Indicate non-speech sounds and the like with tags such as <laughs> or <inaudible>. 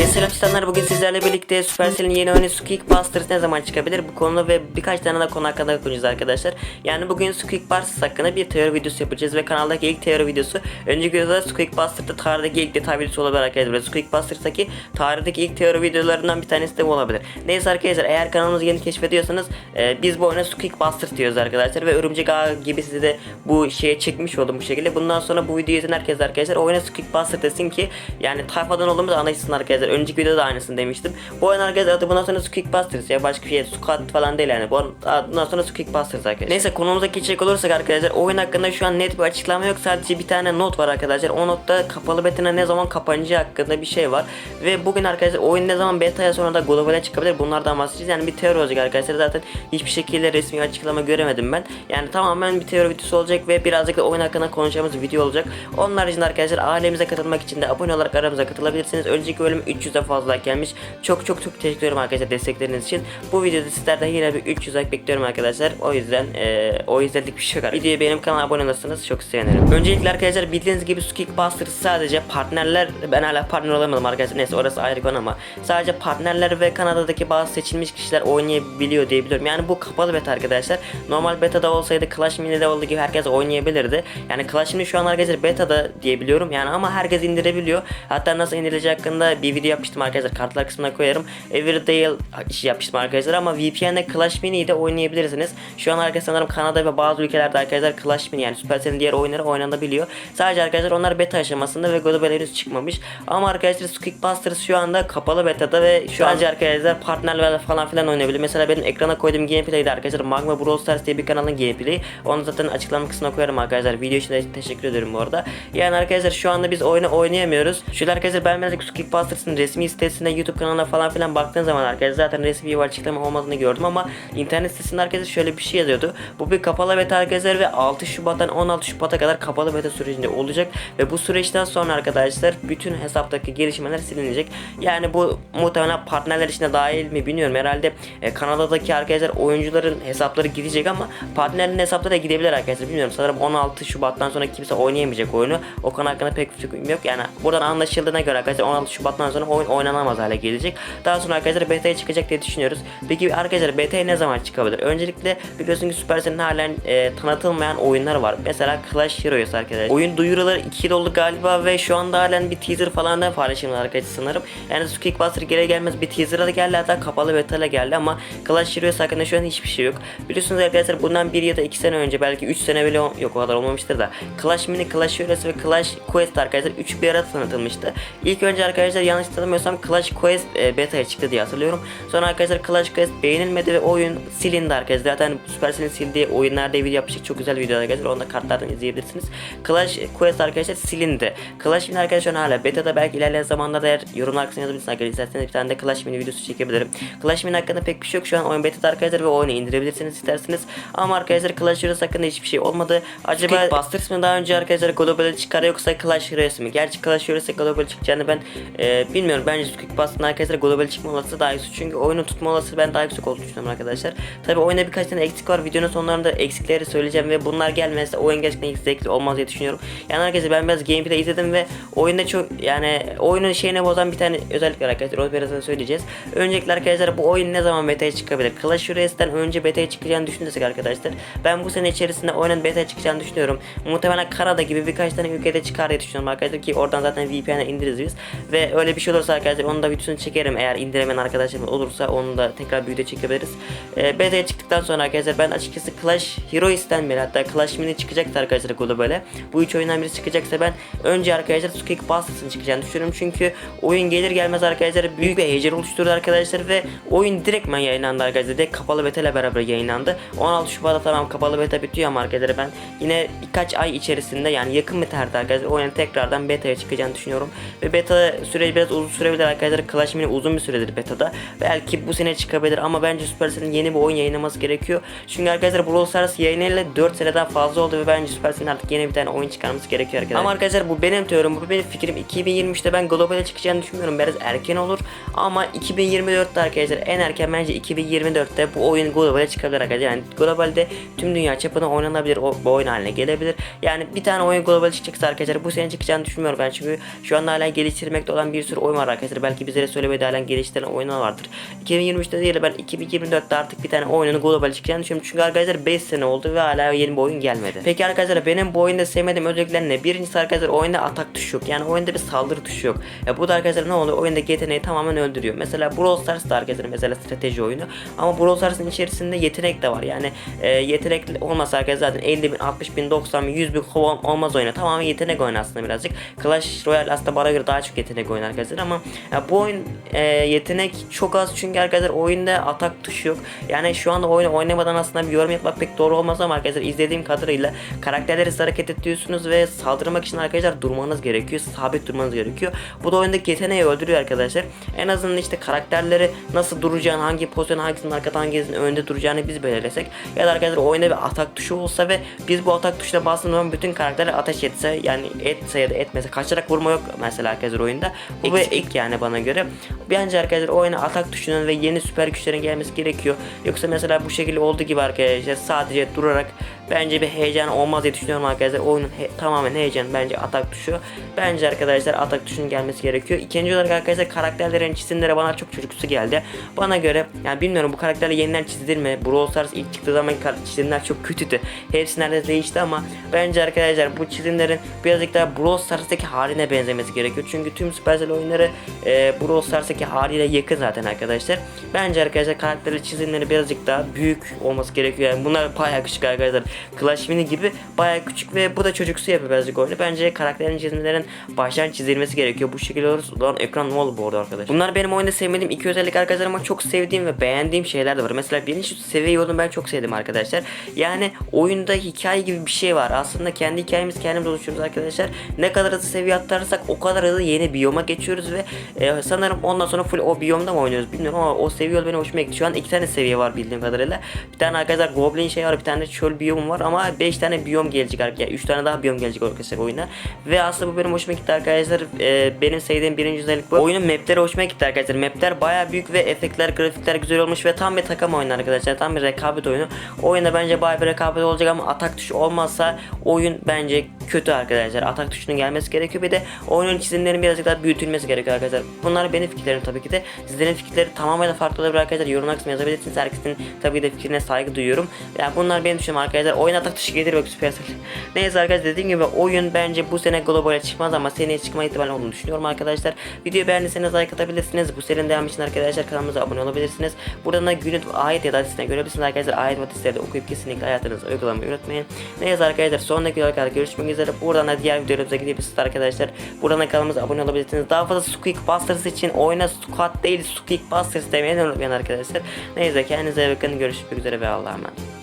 Herkese selam insanlar bugün sizlerle birlikte Supercell'in yeni oyunu Squeak Busters ne zaman çıkabilir bu konuda ve birkaç tane de konu hakkında konuşacağız arkadaşlar. Yani bugün Squeak Busters hakkında bir teori videosu yapacağız ve kanaldaki ilk teori videosu önceki videoda Squeak Busters'ta tarihteki ilk detay videosu olabilir arkadaşlar. Ve Squeak Busters'taki tarihteki ilk teori videolarından bir tanesi de bu olabilir. Neyse arkadaşlar eğer kanalımızı yeni keşfediyorsanız e, biz bu oyuna Squeak Busters diyoruz arkadaşlar ve Örümcek Ağı gibi size de bu şeye çekmiş oldum bu şekilde. Bundan sonra bu videoyu izleyen herkes arkadaşlar oyuna Squeak Busters desin ki yani tayfadan olduğumuzu anlaşılsın arkadaşlar. Önceki videoda da aynısını demiştim. Bu oyun arkadaşlar adı bundan sonra Squeak ya başka bir şey Squad falan değil yani. Bu bundan sonra Squeak Busters arkadaşlar. Neyse konumuza geçecek olursak arkadaşlar oyun hakkında şu an net bir açıklama yok. Sadece bir tane not var arkadaşlar. O notta kapalı beta'na ne zaman kapanacağı hakkında bir şey var. Ve bugün arkadaşlar oyun ne zaman beta'ya sonra da globale çıkabilir bunlardan bahsedeceğiz. Yani bir teori olacak arkadaşlar. Zaten hiçbir şekilde resmi açıklama göremedim ben. Yani tamamen bir teori videosu olacak ve birazcık da oyun hakkında konuşacağımız video olacak. Onun haricinde arkadaşlar ailemize katılmak için de abone olarak aramıza katılabilirsiniz. Önceki bölüm 300'e fazla gelmiş. Çok çok çok teşekkür ederim arkadaşlar destekleriniz için. Bu videoda sizlerden yine bir 300 like bekliyorum arkadaşlar. O yüzden eee o yüzdenlik bir şey yok. Videoya benim kanalıma abone olursanız çok sevinirim. Öncelikle arkadaşlar bildiğiniz gibi Squeak Busters sadece partnerler ben hala partner olamadım arkadaşlar. Neyse orası ayrı konu ama sadece partnerler ve Kanada'daki bazı seçilmiş kişiler oynayabiliyor diye biliyorum. Yani bu kapalı beta arkadaşlar. Normal beta'da olsaydı Clash Mini'de olduğu gibi herkes oynayabilirdi. Yani Clash Mini şu an arkadaşlar beta'da diye biliyorum. Yani ama herkes indirebiliyor. Hatta nasıl indirileceği hakkında bir video yapmıştım arkadaşlar. Kartlar kısmına koyarım. Everdale işi yapmıştım arkadaşlar ama VPN'de Clash Mini'yi de oynayabilirsiniz. Şu an arkadaşlar sanırım Kanada ve bazı ülkelerde arkadaşlar Clash Mini yani Supercell'in diğer oyunları oynanabiliyor. Sadece arkadaşlar onlar beta aşamasında ve global henüz çıkmamış. Ama arkadaşlar Squeak Busters şu anda kapalı beta'da ve şu an arkadaşlar partnerlerle falan filan oynayabilir. Mesela benim ekrana koyduğum gameplay'de arkadaşlar Magma Brawl Stars diye bir kanalın gameplay'i. Onu zaten açıklama kısmına koyarım arkadaşlar. Video için de teşekkür ederim bu arada. Yani arkadaşlar şu anda biz oyunu oynayamıyoruz. Şöyle arkadaşlar ben birazcık Squeak Busters'ın resmi sitesinde YouTube kanalına falan filan baktığım zaman arkadaşlar zaten resmi bir açıklama olmadığını gördüm ama internet sitesinde arkadaşlar şöyle bir şey yazıyordu. Bu bir kapalı beta arkadaşlar ve 6 Şubat'tan 16 Şubat'a kadar kapalı beta sürecinde olacak ve bu süreçten sonra arkadaşlar bütün hesaptaki gelişmeler silinecek. Yani bu muhtemelen partnerler içine dahil mi bilmiyorum. Herhalde e, Kanada'daki arkadaşlar oyuncuların hesapları gidecek ama partnerlerin hesapları da gidebilir arkadaşlar. Bilmiyorum sanırım 16 Şubat'tan sonra kimse oynayamayacak oyunu. O konu hakkında pek fikrim yok. Yani buradan anlaşıldığına göre arkadaşlar 16 Şubat'tan sonra oyun oynanamaz hale gelecek. Daha sonra arkadaşlar beta'ya çıkacak diye düşünüyoruz. Peki arkadaşlar beta'ya ne zaman çıkabilir? Öncelikle biliyorsunuz ki Supercell'in halen e, tanıtılmayan oyunlar var. Mesela Clash Heroes arkadaşlar. Oyun duyuruları 2 yıl oldu galiba ve şu anda halen bir teaser falan da paylaşımlar arkadaşlar sanırım. Yani Squeak Buster gelir gelmez bir teaser'a da geldi hatta kapalı beta ile geldi ama Clash Heroes hakkında şu an hiçbir şey yok. Biliyorsunuz arkadaşlar bundan 1 ya da 2 sene önce belki 3 sene bile yok o kadar olmamıştır da Clash Mini, Clash Heroes ve Clash Quest arkadaşlar 3 bir arada tanıtılmıştı. İlk önce arkadaşlar yanlış hatırlamıyorsam Clash Quest e, beta'ya çıktı diye hatırlıyorum. Sonra arkadaşlar Clash Quest beğenilmedi ve oyun silindi arkadaşlar. Zaten Supercell'in sildiği oyunlarda video yapmıştık. Çok güzel videolar arkadaşlar. Onu da kartlardan izleyebilirsiniz. Clash Quest arkadaşlar silindi. Clash Mini arkadaşlar hala beta'da belki ilerleyen zamanlarda eğer yorumlar kısmına yazabilirsiniz arkadaşlar. İsterseniz bir tane de Clash Mini videosu çekebilirim. Clash Mini hakkında pek bir şey yok. Şu an oyun beta'da arkadaşlar ve oyunu indirebilirsiniz isterseniz. Ama arkadaşlar Clash Heroes hakkında hiçbir şey olmadı. Acaba Busters mı daha önce arkadaşlar globale çıkar yoksa Clash Heroes mi? Gerçi Clash Heroes'e global çıkacağını ben e, bilmiyorum. Bence Squeak Busters'ın arkadaşlar global çıkma olasılığı daha yüksek. Çünkü oyunu tutma olasılığı ben daha yüksek olduğunu düşünüyorum arkadaşlar. Tabi oyunda birkaç tane eksik var. Videonun sonlarında eksikleri söyleyeceğim ve bunlar gelmezse oyun gerçekten zevkli olmaz diye düşünüyorum. Yani arkadaşlar ben biraz gameplay izledim ve oyunda çok yani oyunun şeyine bozan bir tane özellik var arkadaşlar. O birazdan söyleyeceğiz. Öncelikle arkadaşlar bu oyun ne zaman beta'ya çıkabilir? Clash Royale'den önce beta'ya çıkacağını düşünürsek arkadaşlar ben bu sene içerisinde oyunun beta'ya çıkacağını düşünüyorum. Muhtemelen Kanada gibi birkaç tane ülkede çıkar diye düşünüyorum arkadaşlar ki oradan zaten VPN'e indiririz biz. Ve öyle bir şey olursa arkadaşlar onu da videosunu çekerim eğer indiremeyen arkadaşlarım olursa onu da tekrar video çekebiliriz. E, beta'ya çıktıktan sonra arkadaşlar ben açıkçası Clash Heroes'ten beri hatta Clash Mini çıkacaktı arkadaşlar globale. Bu üç oyundan biri çıkacaksa ben önce arkadaşlar Squeak Busters'ın çıkacağını düşünüyorum. Çünkü oyun gelir gelmez arkadaşlar büyük bir heyecan oluşturdu arkadaşlar ve oyun direktmen yayınlandı arkadaşlar. Direkt kapalı beta ile beraber yayınlandı. 16 Şubat'ta tamam kapalı beta bitiyor ama arkadaşlar ben yine birkaç ay içerisinde yani yakın bir tarihte arkadaşlar oyunun tekrardan beta'ya çıkacağını düşünüyorum. Ve beta süreci biraz uzun sürebilir arkadaşlar. Clash Mini uzun bir süredir beta'da. Belki bu sene çıkabilir ama bence Supercell'in yeni bir oyun yayınlaması gerekiyor. Çünkü arkadaşlar Brawl Stars yayınıyla 4 seneden fazla oldu ve bence Supercell'in artık yeni bir tane oyun çıkarması gerekiyor arkadaşlar. Ama arkadaşlar bu benim teorim, bu benim fikrim. 2023'te ben globale çıkacağını düşünmüyorum. Biraz erken olur ama 2024'te arkadaşlar en erken bence 2024'te bu oyun globale çıkabilir arkadaşlar. Yani globalde tüm dünya çapına oynanabilir o bu oyun haline gelebilir. Yani bir tane oyun global çıkacaksa arkadaşlar bu sene çıkacağını düşünmüyorum ben çünkü şu anda hala geliştirmekte olan bir sürü oyun oyun var arkadaşlar. Belki bizlere söylemeye halen geliştirilen oyunlar vardır. 2023'te değil de ben 2024'te artık bir tane oyunun global çıkacağını düşünüyorum. Çünkü arkadaşlar 5 sene oldu ve hala yeni bir oyun gelmedi. Peki arkadaşlar benim bu oyunda sevmediğim özellikler ne? Birincisi arkadaşlar oyunda atak tuşu yok. Yani oyunda bir saldırı tuşu yok. Ya bu da arkadaşlar ne oluyor? Oyundaki yeteneği tamamen öldürüyor. Mesela Brawl Stars da arkadaşlar mesela strateji oyunu. Ama Brawl Stars'ın içerisinde yetenek de var. Yani e, yetenek olmasa arkadaşlar zaten 50 bin, 60 bin, 90 bin, 100 bin olmaz oyunu. Tamamen yetenek oyunu aslında birazcık. Clash Royale aslında bana göre daha çok yetenek oyunu arkadaşlar ama ya bu oyun e, yetenek çok az çünkü arkadaşlar oyunda atak tuşu yok. Yani şu anda oyunu oynamadan aslında bir yorum yapmak pek doğru olmaz ama arkadaşlar izlediğim kadarıyla karakterleri hareket ediyorsunuz ve saldırmak için arkadaşlar durmanız gerekiyor. Sabit durmanız gerekiyor. Bu da oyundaki yeteneği öldürüyor arkadaşlar. En azından işte karakterleri nasıl duracağını, hangi pozisyon hangisinin arkada hangisinin önde duracağını biz belirlesek ya da arkadaşlar oyunda bir atak tuşu olsa ve biz bu atak tuşuna bastığımız zaman bütün karakterler ateş etse yani etse ya da etmese kaçarak vurma yok mesela arkadaşlar oyunda. Bu bir ek yani bana göre. Bence arkadaşlar oyuna atak tuşunun ve yeni süper güçlerin gelmesi gerekiyor. Yoksa mesela bu şekilde olduğu gibi arkadaşlar sadece durarak bence bir heyecan olmaz diye düşünüyorum arkadaşlar. Oyunun he- tamamen heyecan bence atak tuşu. Bence arkadaşlar atak tuşunun gelmesi gerekiyor. İkinci olarak arkadaşlar karakterlerin çizimleri bana çok çocuksu geldi. Bana göre yani bilmiyorum bu karakterler yeniden çizilir mi? Brawl Stars ilk çıktığı zaman çizimler çok kötüydü. Hepsi neredeyse değişti ama bence arkadaşlar bu çizimlerin birazcık daha Brawl Stars'taki haline benzemesi gerekiyor. Çünkü tüm Supercell oyunları e, Brawl Stars'taki haliyle yakın zaten arkadaşlar. Bence arkadaşlar karakterli çizimleri birazcık daha büyük olması gerekiyor. Yani bunlar bayağı küçük arkadaşlar. Clash Mini gibi bayağı küçük ve bu da çocuksu yapıyor birazcık oyunu. Bence karakterin çizimlerin baştan çizilmesi gerekiyor. Bu şekilde olursa lan ekran ne oldu bu arada arkadaşlar. Bunlar benim oyunda sevmediğim iki özellik arkadaşlar ama çok sevdiğim ve beğendiğim şeyler de var. Mesela birinci seviye yolunu ben çok sevdim arkadaşlar. Yani oyunda hikaye gibi bir şey var. Aslında kendi hikayemiz kendimiz oluşturuyoruz arkadaşlar. Ne kadar hızlı seviye atlarsak o kadar hızlı yeni biyoma geçiyoruz ve e, sanırım ondan sonra full o biyomda mı oynuyoruz bilmiyorum ama o seviye yolu benim hoşuma gitti. Şu an iki tane seviye var bildiğim kadarıyla. Bir tane arkadaşlar Goblin şey var, bir tane çöl biyomum var ama 5 tane biyom gelecek arkadaşlar. 3 tane daha biyom gelecek arkadaşlar oyuna. Ve aslında bu benim hoşuma gitti arkadaşlar. E, benim sevdiğim birinci özellik bu. Oyunun mapleri hoşuma gitti arkadaşlar. Mapler baya büyük ve efektler, grafikler güzel olmuş ve tam bir takım oyunu arkadaşlar. Tam bir rekabet oyunu. Oyunda bence baya bir rekabet olacak ama atak tuşu olmazsa oyun bence kötü arkadaşlar. Atak tuşunun gelmesi gerekiyor. Bir de oyunun çizimlerinin birazcık daha büyütülmesi gerekiyor arkadaşlar. Bunlar benim fikirlerim tabii ki de. Sizlerin fikirleri tamamen farklı olabilir arkadaşlar. Yorum kısmına yazabilirsiniz. Herkesin tabii ki de fikrine saygı duyuyorum. Yani bunlar benim düşüncem arkadaşlar. Oyun atak tuşu gelir bak Supercell. <laughs> Neyse arkadaşlar dediğim gibi oyun bence bu sene globale çıkmaz ama seneye çıkma ihtimali olduğunu düşünüyorum arkadaşlar. Videoyu beğendiyseniz like atabilirsiniz. Bu serinin devamı için arkadaşlar kanalımıza abone olabilirsiniz. Buradan da günlük ayet ya da adresine görebilirsiniz arkadaşlar. Ayet ve hadisleri de okuyup kesinlikle hayatınızı uygulamayı unutmayın. Neyse arkadaşlar sonraki videoda kadar görüşmek üzere. Buradan da diğer videolarımıza gidebilirsiniz arkadaşlar. Buradan da kanalımıza abone olabilirsiniz. Daha fazla Squeak Busters için oyuna Squad değil Squeak Busters demeyi unutmayın arkadaşlar. Neyse kendinize bakın. Görüşmek üzere ve Allah'a emanet.